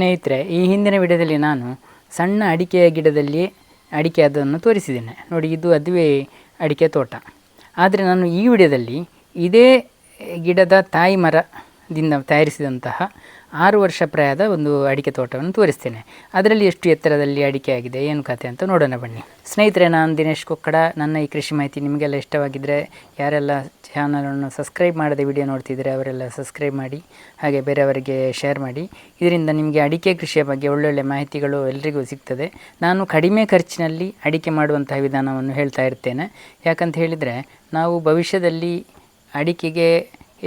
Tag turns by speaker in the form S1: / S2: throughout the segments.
S1: ಸ್ನೇಹಿತರೆ, ಈ ಹಿಂದಿನ ವಿಡಿಯೋದಲ್ಲಿ ನಾನು ಸಣ್ಣ ಅಡಿಕೆಯ ಗಿಡದಲ್ಲಿ ಅಡಿಕೆ ಅದನ್ನು ತೋರಿಸಿದ್ದೇನೆ. ನೋಡಿ, ಇದು ಅದುವೆ ಅಡಿಕೆ ತೋಟ. ಆದರೆ ನಾನು ಈ ವಿಡಿಯೋದಲ್ಲಿ ಇದೇ ಗಿಡದ ತಾಯಿ ಮರದಿಂದ ತಯಾರಿಸಿದಂತಹ ಆರು ವರ್ಷ ಪ್ರಾಯದ ಒಂದು ಅಡಿಕೆ ತೋಟವನ್ನು ತೋರಿಸ್ತೇನೆ. ಅದರಲ್ಲಿ ಎಷ್ಟು ಎತ್ತರದಲ್ಲಿ ಅಡಿಕೆ ಆಗಿದೆ, ಏನು ಕತೆ ಅಂತ ನೋಡೋಣ ಬನ್ನಿ. ಸ್ನೇಹಿತರೆ, ನಾನು ದಿನೇಶ್ ಕೊಕ್ಕಡ. ನನ್ನ ಈ ಕೃಷಿ ಮಾಹಿತಿ ನಿಮಗೆಲ್ಲ ಇಷ್ಟವಾಗಿದ್ದರೆ ಯಾರೆಲ್ಲ ಚಾನಲನ್ನು ಸಬ್ಸ್ಕ್ರೈಬ್ ಮಾಡದೆ ವಿಡಿಯೋ ನೋಡ್ತಿದ್ರೆ ಅವರೆಲ್ಲ ಸಬ್ಸ್ಕ್ರೈಬ್ ಮಾಡಿ, ಹಾಗೆ ಬೇರೆಯವರಿಗೆ ಶೇರ್ ಮಾಡಿ. ಇದರಿಂದ ನಿಮಗೆ ಅಡಿಕೆ ಕೃಷಿಯ ಬಗ್ಗೆ ಒಳ್ಳೊಳ್ಳೆ ಮಾಹಿತಿಗಳು ಎಲ್ಲರಿಗೂ ಸಿಗ್ತದೆ. ನಾನು ಕಡಿಮೆ ಖರ್ಚಿನಲ್ಲಿ ಅಡಿಕೆ ಮಾಡುವಂತಹ ವಿಧಾನವನ್ನು ಹೇಳ್ತಾ ಇರ್ತೇನೆ. ಯಾಕಂತ ಹೇಳಿದರೆ, ನಾವು ಭವಿಷ್ಯದಲ್ಲಿ ಅಡಿಕೆಗೆ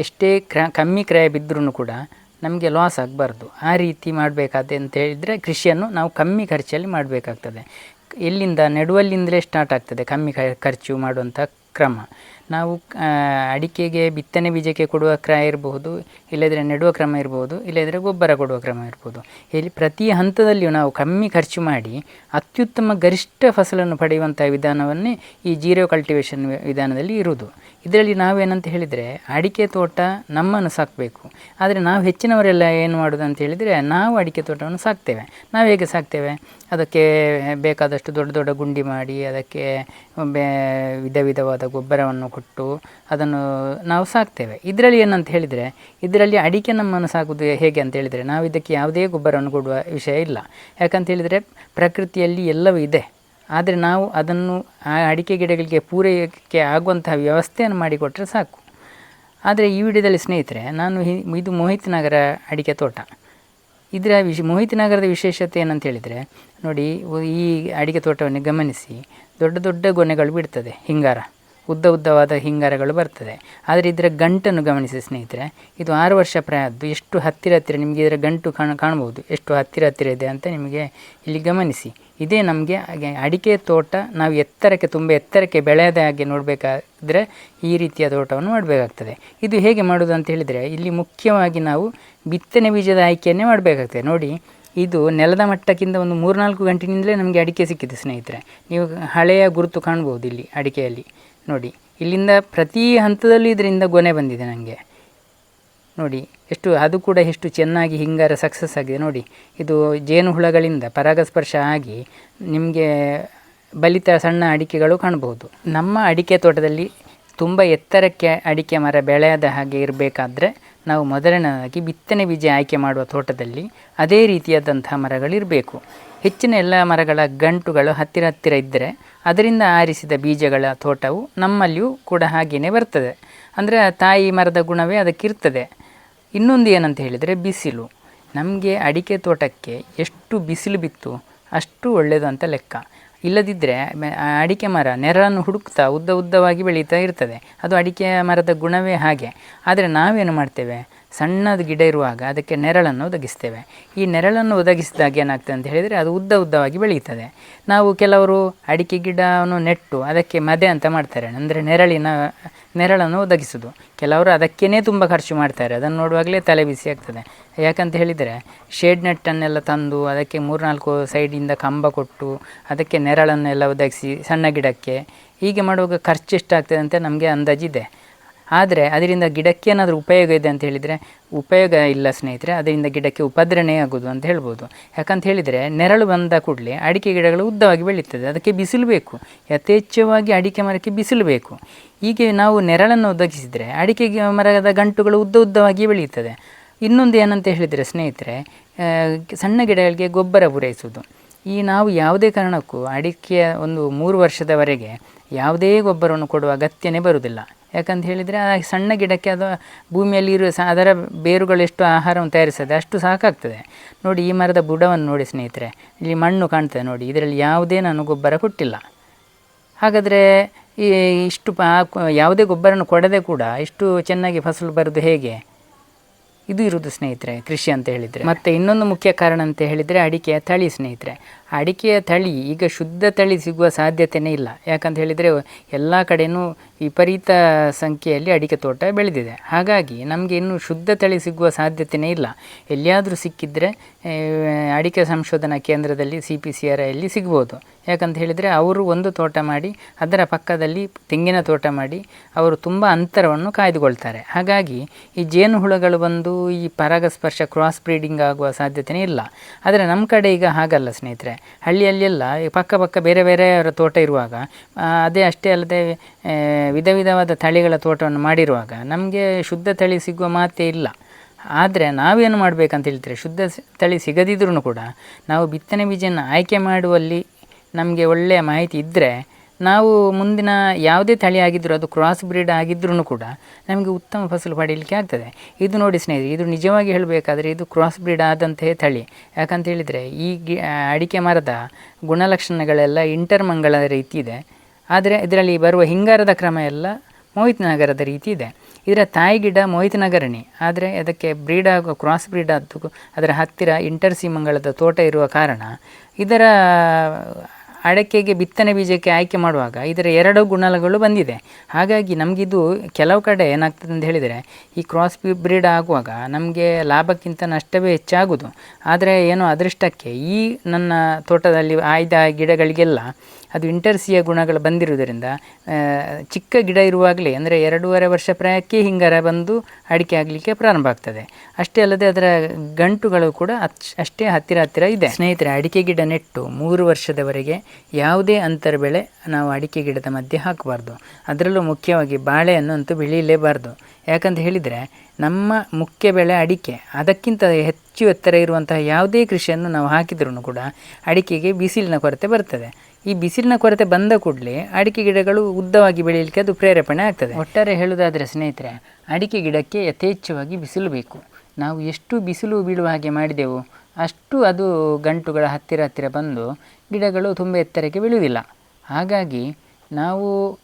S1: ಎಷ್ಟೇ ಕ್ರ, ಕಮ್ಮಿ ಕ್ರಯ ಬಿದ್ದರೂ ಕೂಡ ನಮಗೆ ಲಾಸ್ ಆಗಬಾರ್ದು. ಆ ರೀತಿ ಮಾಡಬೇಕಾದೆ ಅಂತ ಹೇಳಿದರೆ ಕೃಷಿಯನ್ನು ನಾವು ಕಮ್ಮಿ ಖರ್ಚಲ್ಲಿ ಮಾಡಬೇಕಾಗ್ತದೆ. ಎಲ್ಲಿಂದ ನೆಡುವಲ್ಲಿಂದಲೇ ಸ್ಟಾರ್ಟ್ ಆಗ್ತದೆ ಕಮ್ಮಿ ಖರ್ಚು ಮಾಡುವಂಥ ಕ್ರಮ. ನಾವು ಅಡಿಕೆಗೆ ಬಿತ್ತನೆ ಬೀಜಕ್ಕೆ ಕೊಡುವ ಕ್ರಮ ಇರಬಹುದು ಇಲ್ಲದ್ರೆ ನೆಡುವ ಕ್ರಮ ಇರಬಹುದು ಇಲ್ಲದ್ರೆ ಗೊಬ್ಬರ ಕೊಡುವ ಕ್ರಮ ಇರ್ಬೋದು ಇಲ್ಲಿ ಪ್ರತಿ ಹಂತದಲ್ಲಿಯೂ ನಾವು ಕಮ್ಮಿ ಖರ್ಚು ಮಾಡಿ ಅತ್ಯುತ್ತಮ ಗರಿಷ್ಠ ಫಸಲನ್ನು ಪಡೆಯುವಂಥ ವಿಧಾನವನ್ನೇ ಈ ಜೀರೋ ಕಲ್ಟಿವೇಷನ್ ವಿಧಾನದಲ್ಲಿ ಇರುವುದು. ಇದರಲ್ಲಿ ನಾವೇನಂತ ಹೇಳಿದರೆ, ಅಡಿಕೆ ತೋಟ ನಮ್ಮನ್ನು ಸಾಕಬೇಕು. ಆದರೆ ನಾವು ಹೆಚ್ಚಿನವರೆಲ್ಲ ಏನು ಮಾಡೋದು ಅಂತ ಹೇಳಿದರೆ, ನಾವು ಅಡಿಕೆ ತೋಟವನ್ನು ಸಾಕ್ತೇವೆ. ನಾವು ಹೇಗೆ ಸಾಕ್ತೇವೆ? ಅದಕ್ಕೆ ಬೇಕಾದಷ್ಟು ದೊಡ್ಡ ದೊಡ್ಡ ಗುಂಡಿ ಮಾಡಿ, ಅದಕ್ಕೆ ಬೇ, ವಿಧ ವಿಧವಾದ ಗೊಬ್ಬರವನ್ನು ಕೊಟ್ಟು ಅದನ್ನು ನಾವು ಸಾಕ್ತೇವೆ. ಇದರಲ್ಲಿ ಏನಂತ ಹೇಳಿದರೆ, ಇದರಲ್ಲಿ ಅಡಿಕೆ ನಮ್ಮನ್ನು ಸಾಕುವುದು ಹೇಗೆ ಅಂತ ಹೇಳಿದರೆ, ನಾವು ಇದಕ್ಕೆ ಯಾವುದೇ ಗೊಬ್ಬರವನ್ನು ಕೊಡುವ ವಿಷಯ ಇಲ್ಲ. ಯಾಕಂತ ಹೇಳಿದರೆ, ಪ್ರಕೃತಿಯಲ್ಲಿ ಎಲ್ಲವೂ ಇದೆ. ಆದರೆ ನಾವು ಅದನ್ನು ಆ ಅಡಿಕೆ ಗಿಡಗಳಿಗೆ ಪೂರೈಕೆ ಆಗುವಂತಹ ವ್ಯವಸ್ಥೆಯನ್ನು ಮಾಡಿಕೊಟ್ಟರೆ ಸಾಕು. ಆದರೆ ಈ ವಿಡಿಯೋದಲ್ಲಿ ಸ್ನೇಹಿತರೆ, ನಾನು ಇದು ಮೋಹಿತ್ ನಗರ ಅಡಿಕೆ ತೋಟ. ಇದರ ವಿಶ್, ಮೋಹಿತ್ ನಗರದ ವಿಶೇಷತೆ ಏನಂತ ಹೇಳಿದರೆ, ನೋಡಿ, ಈ ಅಡಿಕೆ ತೋಟವನ್ನು ಗಮನಿಸಿ, ದೊಡ್ಡ ದೊಡ್ಡ ಗೊನೆಗಳು ಬಿಡ್ತದೆ, ಹಿಂಗಾರ. ಉದ್ದ ಉದ್ದವಾದ ಹಿಂಗಾರಗಳು ಬರ್ತದೆ. ಆದರೆ ಇದರ ಗಂಟನ್ನು ಗಮನಿಸಿ ಸ್ನೇಹಿತರೆ, ಇದು ಆರು ವರ್ಷ ಪ್ರಾಯದ್ದು. ಎಷ್ಟು ಹತ್ತಿರ ಹತ್ತಿರ ನಿಮಗೆ ಇದರ ಗಂಟು ಕಾಣ ಕಾಣ್ಬೋದು ಎಷ್ಟು ಹತ್ತಿರ ಹತ್ತಿರ ಇದೆ ಅಂತ ನಿಮಗೆ ಇಲ್ಲಿ ಗಮನಿಸಿ. ಇದೇ ನಮಗೆ ಹಾಗೆ ಅಡಿಕೆ ತೋಟ, ನಾವು ಎತ್ತರಕ್ಕೆ, ತುಂಬ ಎತ್ತರಕ್ಕೆ ಬೆಳೆಯದ ಹಾಗೆ ನೋಡಬೇಕಾದ್ರೆ ಈ ರೀತಿಯ ತೋಟವನ್ನು ಮಾಡಬೇಕಾಗ್ತದೆ. ಇದು ಹೇಗೆ ಮಾಡೋದು ಅಂತ ಹೇಳಿದರೆ, ಇಲ್ಲಿ ಮುಖ್ಯವಾಗಿ ನಾವು ಬಿತ್ತನೆ ಬೀಜದ ಆಯ್ಕೆಯನ್ನೇ ಮಾಡಬೇಕಾಗ್ತದೆ. ನೋಡಿ, ಇದು ನೆಲದ ಮಟ್ಟಕ್ಕಿಂತ ಒಂದು ಮೂರ್ನಾಲ್ಕು ಗಂಟಿನಿಂದಲೇ ನಮಗೆ ಅಡಿಕೆ ಸಿಕ್ಕಿದೆ ಸ್ನೇಹಿತರೆ. ನೀವು ಹಳೆಯ ಗುರುತು ಕಾಣ್ಬೋದು ಇಲ್ಲಿ ಅಡಿಕೆಯಲ್ಲಿ. ನೋಡಿ, ಇಲ್ಲಿಂದ ಪ್ರತಿ ಹಂತದಲ್ಲೂ ಇದರಿಂದ ಗೊನೆ ಬಂದಿದೆ ನನಗೆ. ನೋಡಿ, ಎಷ್ಟು, ಅದು ಕೂಡ ಎಷ್ಟು ಚೆನ್ನಾಗಿ ಹಿಂಗಾರ ಸಕ್ಸಸ್ ಆಗಿದೆ. ನೋಡಿ, ಇದು ಜೇನುಹುಳಗಳಿಂದ ಪರಾಗಸ್ಪರ್ಶ ಆಗಿ ನಿಮಗೆ ಬಲಿತ ಸಣ್ಣ ಅಡಿಕೆಗಳು ಕಾಣಬಹುದು ನಮ್ಮ ಅಡಿಕೆ ತೋಟದಲ್ಲಿ ತುಂಬ ಎತ್ತರಕ್ಕೆ ಅಡಿಕೆ ಮರ ಬೆಳೆಯದ ಹಾಗೆ ಇರಬೇಕಾದ್ರೆ ನಾವು ಮೊದಲನೇದಾಗಿ ಬಿತ್ತನೆ ಬೀಜ ಆಯ್ಕೆ ಮಾಡುವ ತೋಟದಲ್ಲಿ ಅದೇ ರೀತಿಯಾದಂಥ ಮರಗಳಿರಬೇಕು ಹೆಚ್ಚಿನ ಎಲ್ಲ ಮರಗಳ ಗಂಟುಗಳು ಹತ್ತಿರ ಹತ್ತಿರ ಇದ್ದರೆ ಅದರಿಂದ ಆರಿಸಿದ ಬೀಜಗಳ ತೋಟವು ನಮ್ಮಲ್ಲಿಯೂ ಕೂಡ ಹಾಗೆಯೇ ಬರ್ತದೆ. ಅಂದರೆ ತಾಯಿ ಮರದ ಗುಣವೇ ಅದಕ್ಕಿರ್ತದೆ. ಇನ್ನೊಂದು ಏನಂತ ಹೇಳಿದರೆ ಬಿಸಿಲು. ನಮಗೆ ಅಡಿಕೆ ತೋಟಕ್ಕೆ ಎಷ್ಟು ಬಿಸಿಲು ಬಿತ್ತು ಅಷ್ಟು ಒಳ್ಳೆಯದು ಅಂತ ಲೆಕ್ಕ. ಇಲ್ಲದಿದ್ದರೆ ಅಡಿಕೆ ಮರ ನೆರಳನ್ನು ಹುಡುಕ್ತಾ ಉದ್ದ ಉದ್ದವಾಗಿ ಬೆಳೀತಾ ಇರ್ತದೆ. ಅದು ಅಡಿಕೆ ಮರದ ಗುಣವೇ ಹಾಗೆ. ಆದರೆ ನಾವೇನು ಮಾಡ್ತೇವೆ? ಸಣ್ಣದು ಗಿಡ ಇರುವಾಗ ಅದಕ್ಕೆ ನೆರಳನ್ನು ಒದಗಿಸ್ತೇವೆ. ಈ ನೆರಳನ್ನು ಒದಗಿಸಿದಾಗ ಏನಾಗ್ತದೆ ಅಂತ ಹೇಳಿದರೆ ಅದು ಉದ್ದ ಉದ್ದವಾಗಿ ಬೆಳೀತದೆ. ನಾವು ಕೆಲವರು ಅಡಿಕೆ ಗಿಡವನ್ನು ನೆಟ್ಟು ಅದಕ್ಕೆ ಮದೆ ಅಂತ ಮಾಡ್ತಾರೆ. ಅಂದರೆ ನೆರಳಿನ, ನೆರಳನ್ನು ಒದಗಿಸೋದು. ಕೆಲವರು ಅದಕ್ಕೇ ತುಂಬ ಖರ್ಚು ಮಾಡ್ತಾರೆ. ಅದನ್ನು ನೋಡುವಾಗಲೇ ತಲೆ ಬಿಸಿ ಆಗ್ತದೆ. ಯಾಕಂತ ಹೇಳಿದರೆ ಶೇಡ್ ನೆಟ್ಟನ್ನೆಲ್ಲ ತಂದು ಅದಕ್ಕೆ ಮೂರ್ನಾಲ್ಕು ಸೈಡಿಂದ ಕಂಬ ಕೊಟ್ಟು ಅದಕ್ಕೆ ನೆರಳನ್ನೆಲ್ಲ ಒದಗಿಸಿ ಸಣ್ಣ ಗಿಡಕ್ಕೆ. ಹೀಗೆ ಮಾಡುವಾಗ ಖರ್ಚು ಎಷ್ಟಾಗ್ತದೆ ಅಂತ ನಮಗೆ ಅಂದಾಜಿದೆ. ಆದರೆ ಅದರಿಂದ ಗಿಡಕ್ಕೆ ಏನಾದರೂ ಉಪಯೋಗ ಇದೆ ಅಂತ ಹೇಳಿದರೆ ಉಪಯೋಗ ಇಲ್ಲ ಸ್ನೇಹಿತರೆ, ಅದರಿಂದ ಗಿಡಕ್ಕೆ ಉಪದ್ರನೇ ಆಗೋದು ಅಂತ ಹೇಳ್ಬೋದು. ಯಾಕಂತ ಹೇಳಿದರೆ ನೆರಳು ಬಂದ ಕೂಡಲೇ ಅಡಿಕೆ ಗಿಡಗಳು ಉದ್ದವಾಗಿ ಬೆಳೀತದೆ, ಅದಕ್ಕೆ ಬಿಸಿಲು ಬೇಕು. ಯಥೇಚ್ಛವಾಗಿ ಅಡಿಕೆ ಮರಕ್ಕೆ ಬಿಸಿಲು ಬೇಕು. ಹೀಗೆ ನಾವು ನೆರಳನ್ನು ಒದಗಿಸಿದರೆ ಅಡಿಕೆ ಮರದ ಗಂಟುಗಳು ಉದ್ದ ಉದ್ದವಾಗಿ ಬೆಳೆಯುತ್ತದೆ ಇನ್ನೊಂದು ಏನಂತ ಹೇಳಿದರೆ ಸ್ನೇಹಿತರೆ ಸಣ್ಣ ಗಿಡಗಳಿಗೆ ಗೊಬ್ಬರ ಪೂರೈಸುವುದು ಈ ನಾವು ಯಾವುದೇ ಕಾರಣಕ್ಕೂ ಅಡಿಕೆಯ ಒಂದು ಮೂರು ವರ್ಷದವರೆಗೆ ಯಾವುದೇ ಗೊಬ್ಬರವನ್ನು ಕೊಡುವ ಅಗತ್ಯನೇ ಬರುವುದಿಲ್ಲ ಯಾಕಂತ ಹೇಳಿದರೆ ಆ ಸಣ್ಣ ಗಿಡಕ್ಕೆ ಅದು ಭೂಮಿಯಲ್ಲಿ ಇರುವ ಸ, ಅದರ ಬೇರುಗಳು ಎಷ್ಟು ಆಹಾರವನ್ನು ತಯಾರಿಸ್ತದೆ ಅಷ್ಟು ಸಾಕಾಗ್ತದೆ. ನೋಡಿ ಈ ಮರದ ಬುಡವನ್ನು ನೋಡಿ ಸ್ನೇಹಿತರೆ, ಇಲ್ಲಿ ಮಣ್ಣು ಕಾಣ್ತದೆ ನೋಡಿ, ಇದರಲ್ಲಿ ಯಾವುದೇ ನಾನು ಗೊಬ್ಬರ ಕೊಟ್ಟಿಲ್ಲ. ಹಾಗಾದರೆ ಈ ಇಷ್ಟು ಪಾ ಯಾವುದೇ ಗೊಬ್ಬರವನ್ನು ಕೊಡದೆ ಕೂಡ ಇಷ್ಟು ಚೆನ್ನಾಗಿ ಫಸಲು ಬರೋದು ಹೇಗೆ? ಇದು ಇರುವುದು ಸ್ನೇಹಿತರೆ, ಕೃಷಿ ಅಂತ ಹೇಳಿದರೆ. ಮತ್ತು ಇನ್ನೊಂದು ಮುಖ್ಯ ಕಾರಣ ಅಂತ ಹೇಳಿದರೆ ಅಡಿಕೆಯ ತಳಿ ಸ್ನೇಹಿತರೆ. ಅಡಿಕೆಯ ತಳಿ, ಈಗ ಶುದ್ಧ ತಳಿ ಸಿಗುವ ಸಾಧ್ಯತೆಯೇ ಇಲ್ಲ. ಯಾಕಂತ ಹೇಳಿದರೆ ಎಲ್ಲ ಕಡೆಯೂ ವಿಪರೀತ ಸಂಖ್ಯೆಯಲ್ಲಿ ಅಡಿಕೆ ತೋಟ ಬೆಳೆದಿದೆ. ಹಾಗಾಗಿ ನಮಗೆ ಇನ್ನೂ ಶುದ್ಧ ತಳಿ ಸಿಗುವ ಸಾಧ್ಯತೆಯೇ ಇಲ್ಲ. ಎಲ್ಲಿಯಾದರೂ ಸಿಕ್ಕಿದರೆ ಅಡಿಕೆ ಸಂಶೋಧನಾ ಕೇಂದ್ರದಲ್ಲಿ ಸಿ ಪಿ ಸಿ ಆರ್ ಐಯಲ್ಲಿ ಸಿಗ್ಬೋದು. ಯಾಕಂತ ಹೇಳಿದರೆ ಅವರು ಒಂದು ತೋಟ ಮಾಡಿ, ಅದರ ಪಕ್ಕದಲ್ಲಿ ತೆಂಗಿನ ತೋಟ ಮಾಡಿ, ಅವರು ತುಂಬ ಅಂತರವನ್ನು ಕಾಯ್ದುಕೊಳ್ತಾರೆ. ಹಾಗಾಗಿ ಈ ಜೇನುಹುಳಗಳು ಬಂದು ಈ ಪರಾಗಸ್ಪರ್ಶ ಕ್ರಾಸ್ ಬ್ರೀಡಿಂಗ್ ಆಗುವ ಸಾಧ್ಯತೆನೇ ಇಲ್ಲ. ಆದರೆ ನಮ್ಮ ಕಡೆ ಈಗ ಹಾಗಲ್ಲ ಸ್ನೇಹಿತರೆ. ಹಳ್ಳಿಯಲ್ಲೆಲ್ಲ ಪಕ್ಕ ಪಕ್ಕ ಬೇರೆ ಬೇರೆಯವರ ತೋಟ ಇರುವಾಗ ಅದೇ ಅಷ್ಟೇ ಅಲ್ಲದೆ ವಿಧ ವಿಧವಾದ ತಳಿಗಳ ತೋಟವನ್ನು ಮಾಡಿರುವಾಗ ನಮಗೆ ಶುದ್ಧ ತಳಿ ಸಿಗುವ ಮಾತೇ ಇಲ್ಲ. ಆದರೆ ನಾವೇನು ಮಾಡಬೇಕಂತ ಹೇಳ್ತಾರೆ? ಶುದ್ಧ ತಳಿ ಸಿಗದಿದ್ರೂ ಕೂಡ ನಾವು ಬಿತ್ತನೆ ಬೀಜನ ಆಯ್ಕೆ ಮಾಡುವಲ್ಲಿ ನಮಗೆ ಒಳ್ಳೆಯ ಮಾಹಿತಿ ಇದ್ದರೆ ನಾವು ಮುಂದಿನ ಯಾವುದೇ ತಳಿ ಆಗಿದ್ದರೂ ಅದು ಕ್ರಾಸ್ ಬ್ರೀಡ್ ಆಗಿದ್ರೂ ಕೂಡ ನಮಗೆ ಉತ್ತಮ ಫಸಲು ಪಡೀಲಿಕ್ಕೆ ಆಗ್ತದೆ. ಇದು ನೋಡಿ ಸ್ನೇಹಿತರೆ, ಇದು ನಿಜವಾಗಿ ಹೇಳಬೇಕಾದ್ರೆ ಇದು ಕ್ರಾಸ್ ಬ್ರೀಡ್ ಆದಂತಹ ತಳಿ. ಯಾಕಂತ ಹೇಳಿದರೆ, ಈ ಗಿ ಅಡಿಕೆ ಮರದ ಗುಣಲಕ್ಷಣಗಳೆಲ್ಲ ಇಂಟರ್ಮಂಗಳ ರೀತಿ ಇದೆ. ಆದರೆ ಇದರಲ್ಲಿ ಬರುವ ಹಿಂಗಾರದ ಕ್ರಮ ಎಲ್ಲ ಮೋಹಿತ್ ನಗರದ ರೀತಿ ಇದೆ. ಇದರ ತಾಯಿ ಗಿಡ ಮೋಹಿತ್ ನಗರಣಿ. ಆದರೆ ಅದಕ್ಕೆ ಬ್ರೀಡ್ ಆಗೋ ಕ್ರಾಸ್ ಬ್ರೀಡ್ ಆದ್ದು ಅದರ ಹತ್ತಿರ ಇಂಟರ್ಸಿ ಮಂಗಳದ ತೋಟ ಇರುವ ಕಾರಣ ಇದರ ಅಡಕೆಗೆ ಬಿತ್ತನೆ ಬೀಜಕ್ಕೆ ಆಯ್ಕೆ ಮಾಡುವಾಗ ಇದರ ಎರಡು ಗುಣಗಳು ಬಂದಿದೆ. ಹಾಗಾಗಿ ನಮಗಿದು ಕೆಲವು ಕಡೆ ಏನಾಗ್ತದೆ ಅಂತ ಹೇಳಿದರೆ, ಈ ಕ್ರಾಸ್ ಬ್ರೀಡ್ ಆಗುವಾಗ ನಮಗೆ ಲಾಭಕ್ಕಿಂತ ನಷ್ಟವೇ ಹೆಚ್ಚಾಗುವುದು ಆದರೆ ಏನೋ ಅದೃಷ್ಟಕ್ಕೆ ಈ ನನ್ನ ತೋಟದಲ್ಲಿ ಆಯ್ದ ಗಿಡಗಳಿಗೆಲ್ಲ ಅದು ಇಂಟರ್ಸಿಯ ಗುಣಗಳು ಬಂದಿರುವುದರಿಂದ ಚಿಕ್ಕ ಗಿಡ ಇರುವಾಗಲೇ, ಅಂದರೆ ಎರಡೂವರೆ ವರ್ಷ ಪ್ರಾಯಕ್ಕೆ ಹಿಂಗಾರ ಬಂದು ಅಡಿಕೆ ಆಗಲಿಕ್ಕೆ ಪ್ರಾರಂಭ ಆಗ್ತದೆ. ಅಷ್ಟೇ ಅಲ್ಲದೆ ಅದರ ಗಂಟುಗಳು ಕೂಡ ಅಷ್ಟೇ ಹತ್ತಿರ ಹತ್ತಿರ ಇದೆ. ಸ್ನೇಹಿತರೆ, ಅಡಿಕೆ ಗಿಡ ನೆಟ್ಟು ಮೂರು ವರ್ಷದವರೆಗೆ ಯಾವುದೇ ಅಂತರ ಬೆಳೆ ನಾವು ಅಡಿಕೆ ಗಿಡದ ಮಧ್ಯೆ ಹಾಕಬಾರ್ದು. ಅದರಲ್ಲೂ ಮುಖ್ಯವಾಗಿ ಬಾಳೆಯನ್ನು ಅಂತೂ ಬೆಳೆಯಲೇಬಾರ್ದು. ಯಾಕಂತ ಹೇಳಿದರೆ ನಮ್ಮ ಮುಖ್ಯ ಬೆಳೆ ಅಡಿಕೆ. ಅದಕ್ಕಿಂತ ಹೆಚ್ಚು ಎತ್ತರ ಇರುವಂತಹ ಯಾವುದೇ ಕೃಷಿಯನ್ನು ನಾವು ಹಾಕಿದ್ರೂ ಕೂಡ ಅಡಿಕೆಗೆ ಬಿಸಿಲಿನ ಕೊರತೆ ಬರ್ತದೆ. ಈ ಬಿಸಿಲಿನ ಕೊರತೆ ಬಂದ ಕೂಡಲೇ ಅಡಿಕೆ ಗಿಡಗಳು ಉದ್ದವಾಗಿ ಬೆಳೆಯಲಿಕ್ಕೆ ಅದು ಪ್ರೇರೇಪಣೆ ಆಗ್ತದೆ. ಒಟ್ಟಾರೆ ಹೇಳುವುದಾದರೆ, ಸ್ನೇಹಿತರೆ, ಅಡಿಕೆ ಗಿಡಕ್ಕೆ ಯಥೇಚ್ಛವಾಗಿ ಬಿಸಿಲು ಬೇಕು. ನಾವು ಎಷ್ಟು ಬಿಸಿಲು ಬೀಳುವ ಹಾಗೆ ಮಾಡಿದೆವು ಅಷ್ಟು ಅದು ಗಂಟುಗಳ ಹತ್ತಿರ ಹತ್ತಿರ ಬಂದು ಗಿಡಗಳು ತುಂಬ ಎತ್ತರಕ್ಕೆ ಬೆಳೆಯುವುದಿಲ್ಲ. ಹಾಗಾಗಿ ನಾವು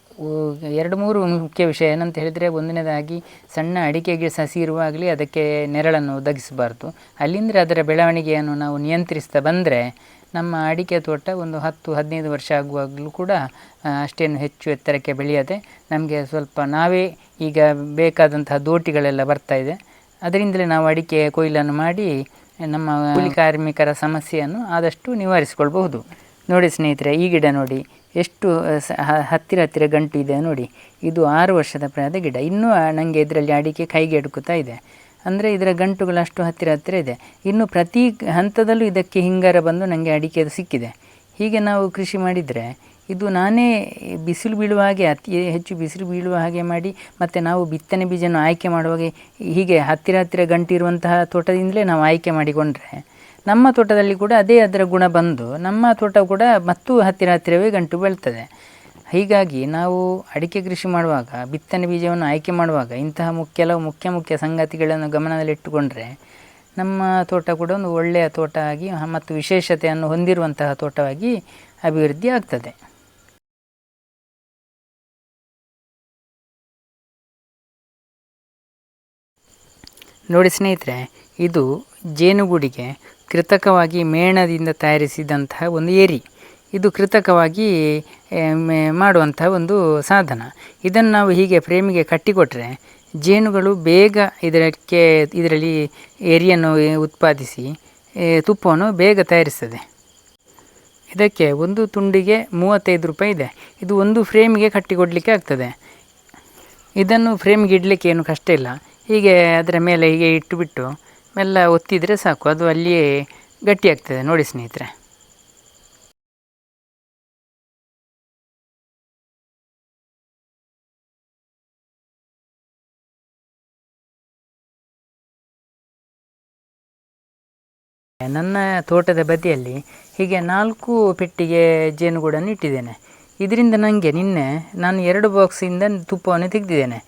S1: ಎರಡು ಮೂರು ಮುಖ್ಯ ವಿಷಯ. ಏನಂತ ಹೇಳಿದರೆ ಒಂದನೇದಾಗಿ ಸಣ್ಣ ಅಡಿಕೆಗೆ ಸಸಿ ಇರುವಾಗಲಿ ಅದಕ್ಕೆ ನೆರಳನ್ನು ಒದಗಿಸಬಾರ್ದು. ಅಲ್ಲಿಂದ ಅದರ ಬೆಳವಣಿಗೆಯನ್ನು ನಾವು ನಿಯಂತ್ರಿಸ್ತಾ ಬಂದರೆ ನಮ್ಮ ಅಡಿಕೆ ತೋಟ ಒಂದು ಹತ್ತು, ಹದಿನೈದು ವರ್ಷ ಆಗುವಾಗಲೂ ಕೂಡ ಅಷ್ಟೇನು ಹೆಚ್ಚು ಎತ್ತರಕ್ಕೆ ಬೆಳೆಯದೆ ನಮಗೆ ಸ್ವಲ್ಪ ನಾವೇ ಈಗ ಬೇಕಾದಂತಹ ದೋಟಿಗಳೆಲ್ಲ ಬರ್ತಾ ಇದೆ. ಅದರಿಂದಲೇ ನಾವು ಅಡಿಕೆ ಕೊಯ್ಲನ್ನು ಮಾಡಿ ನಮ್ಮ ಕೂಲಿ ಕಾರ್ಮಿಕರ ಸಮಸ್ಯೆಯನ್ನು ಆದಷ್ಟು ನಿವಾರಿಸಿಕೊಳ್ಬಹುದು. ನೋಡಿ ಸ್ನೇಹಿತರೆ, ಈ ಗಿಡ ನೋಡಿ. ಎಷ್ಟು ಹತ್ತಿರ ಹತ್ತಿರ ಗಂಟು ಇದೆ ನೋಡಿ. ಇದು ಆರು ವರ್ಷದ ಪ್ರಾಯದ ಗಿಡ. ಇನ್ನೂ ನನಗೆ ಇದರಲ್ಲಿ ಅಡಿಕೆ ಕೈಗೆ ಎಡುಕುತ್ತಾ ಇದೆ. ಅಂದರೆ ಇದರ ಗಂಟುಗಳು ಅಷ್ಟು ಹತ್ತಿರ ಹತ್ತಿರ ಇದೆ. ಇನ್ನು ಪ್ರತಿ ಹಂತದಲ್ಲೂ ಇದಕ್ಕೆ ಹಿಂಗಾರ ಬಂದು ನನಗೆ ಅಡಿಕೆ ಸಿಕ್ಕಿದೆ. ಹೀಗೆ ನಾವು ಕೃಷಿ ಮಾಡಿದರೆ ಇದು ನಾನೇ ಬಿಸಿಲು ಬೀಳುವ ಹಾಗೆ, ಅತಿ ಹೆಚ್ಚು ಬಿಸಿಲು ಬೀಳುವ ಹಾಗೆ ಮಾಡಿ, ಮತ್ತು ನಾವು ಬಿತ್ತನೆ ಬೀಜನ ಆಯ್ಕೆ ಮಾಡುವಾಗೆ ಹೀಗೆ ಹತ್ತಿರ ಹತ್ತಿರ ಗಂಟಿರುವಂತಹ ತೋಟದಿಂದಲೇ ನಾವು ಆಯ್ಕೆ ಮಾಡಿಕೊಂಡ್ರೆ ನಮ್ಮ ತೋಟದಲ್ಲಿ ಕೂಡ ಅದೇ ಅದರ ಗುಣ ಬಂದು ನಮ್ಮ ತೋಟ ಕೂಡ ಮತ್ತೂ ಹತ್ತಿರ ಹತ್ತಿರವೇ ಗಂಟು ಬೆಳ್ತದೆ. ಹೀಗಾಗಿ ನಾವು ಅಡಿಕೆ ಕೃಷಿ ಮಾಡುವಾಗ, ಬಿತ್ತನೆ ಬೀಜವನ್ನು ಆಯ್ಕೆ ಮಾಡುವಾಗ, ಇಂತಹ ಕೆಲವು ಮುಖ್ಯ ಮುಖ್ಯ ಸಂಗತಿಗಳನ್ನು ಗಮನದಲ್ಲಿಟ್ಟುಕೊಂಡ್ರೆ ನಮ್ಮ ತೋಟ ಕೂಡ ಒಂದು ಒಳ್ಳೆಯ ತೋಟ ಆಗಿ ಮತ್ತು ವಿಶೇಷತೆಯನ್ನು ಹೊಂದಿರುವಂತಹ ತೋಟವಾಗಿ ಅಭಿವೃದ್ಧಿ ಆಗ್ತದೆ. ನೋಡಿ ಸ್ನೇಹಿತರೆ, ಇದು ಜೇನುಗೂಡಿಗೆ ಕೃತಕವಾಗಿ ಮೇಣದಿಂದ ತಯಾರಿಸಿದಂತಹ ಒಂದು ಏರಿ. ಇದು ಕೃತಕವಾಗಿ ಮಾಡುವಂಥ ಒಂದು ಸಾಧನ. ಇದನ್ನು ನಾವು ಹೀಗೆ ಫ್ರೇಮಿಗೆ ಕಟ್ಟಿಕೊಟ್ರೆ ಜೇನುಗಳು ಬೇಗ ಇದಕ್ಕೆ ಇದರಲ್ಲಿ ಏರಿಯನ್ನು ಉತ್ಪಾದಿಸಿ ತುಪ್ಪವನ್ನು ಬೇಗ ತಯಾರಿಸ್ತದೆ. ಇದಕ್ಕೆ ಒಂದು ತುಂಡಿಗೆ ಮೂವತ್ತೈದು ರೂಪಾಯಿ ಇದೆ. ಇದು ಒಂದು ಫ್ರೇಮಿಗೆ ಕಟ್ಟಿಕೊಡಲಿಕ್ಕೆ ಆಗ್ತದೆ. ಇದನ್ನು ಫ್ರೇಮ್ಗೆ ಇಡಲಿಕ್ಕೆ ಏನು ಕಷ್ಟ ಇಲ್ಲ. ಹೀಗೆ ಅದರ ಮೇಲೆ ಹೀಗೆ ಇಟ್ಟುಬಿಟ್ಟು ಮೆಲ್ಲ ಒತ್ತಿದರೆ ಸಾಕು. ಅದು ಅಲ್ಲಿಯೇ ಗಟ್ಟಿಯಾಗ್ತದೆ ನೋಡಿ ಸ್ನೇಹಿತರೆ. ನನ್ನ ತೋಟದ ಬದಿಯಲ್ಲಿ ಹೀಗೆ ನಾಲ್ಕು ಪೆಟ್ಟಿಗೆ ಜೇನುಗೂಡನ್ನು ಇಟ್ಟಿದ್ದೇನೆ. ಇದರಿಂದ ನನಗೆ ನಿನ್ನೆ ನಾನು ಎರಡು ಬಾಕ್ಸಿಂದ ತುಪ್ಪವನ್ನು ತೆಗೆದಿದ್ದೇನೆ.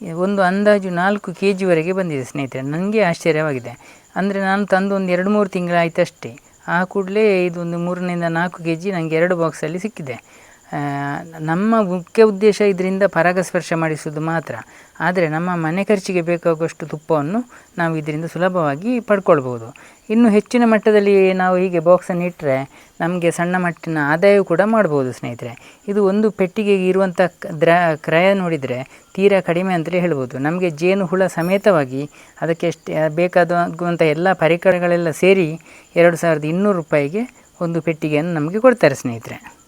S1: ಒಂದು ಅಂದಾಜು ನಾಲ್ಕು ಕೆ ಜಿವರೆಗೆ ಬಂದಿದೆ ಸ್ನೇಹಿತರೆ. ನನಗೆ ಆಶ್ಚರ್ಯವಾಗಿದೆ. ಅಂದರೆ ನಾನು ತಂದು ಒಂದು ಎರಡು ಮೂರು ತಿಂಗಳಾಯ್ತಷ್ಟೇ. ಆ ಕೂಡಲೇ ಇದೊಂದು ಮೂರರಿಂದ ನಾಲ್ಕು ಕೆ ಜಿ ನನಗೆ ಎರಡು ಬಾಕ್ಸಲ್ಲಿ ಸಿಕ್ಕಿದೆ. ನಮ್ಮ ಮುಖ್ಯ ಉದ್ದೇಶ ಇದರಿಂದ ಪರಾಗಸ್ಪರ್ಶ ಮಾಡಿಸುವುದು ಮಾತ್ರ. ಆದರೆ ನಮ್ಮ ಮನೆ ಖರ್ಚಿಗೆ ಬೇಕಾಗುವಷ್ಟು ತುಪ್ಪವನ್ನು ನಾವು ಇದರಿಂದ ಸುಲಭವಾಗಿ ಪಡ್ಕೊಳ್ಬೋದು ಇನ್ನು ಹೆಚ್ಚಿನ ಮಟ್ಟದಲ್ಲಿ ನಾವು ಹೀಗೆ ಬಾಕ್ಸನ್ನು ಇಟ್ಟರೆ ನಮಗೆ ಸಣ್ಣ ಮಟ್ಟಿನ ಆದಾಯ ಕೂಡ ಮಾಡ್ಬೋದು ಸ್ನೇಹಿತರೆ. ಇದು ಒಂದು ಪೆಟ್ಟಿಗೆಗೆ ಇರುವಂಥ ದ್ರ, ಕ್ರಯ ನೋಡಿದರೆ ತೀರಾ ಕಡಿಮೆ ಅಂತಲೇ ಹೇಳ್ಬೋದು. ನಮಗೆ ಜೇನು, ಹುಳ ಸಮೇತವಾಗಿ ಅದಕ್ಕೆ ಎಷ್ಟು ಬೇಕಾದಂಥ ಎಲ್ಲ ಪರಿಕರಗಳೆಲ್ಲ ಸೇರಿ ಎರಡು ಸಾವಿರದ ಇನ್ನೂರು ರೂಪಾಯಿಗೆ ಒಂದು ಪೆಟ್ಟಿಗೆಯನ್ನು ನಮಗೆ ಕೊಡ್ತಾರೆ ಸ್ನೇಹಿತರೆ.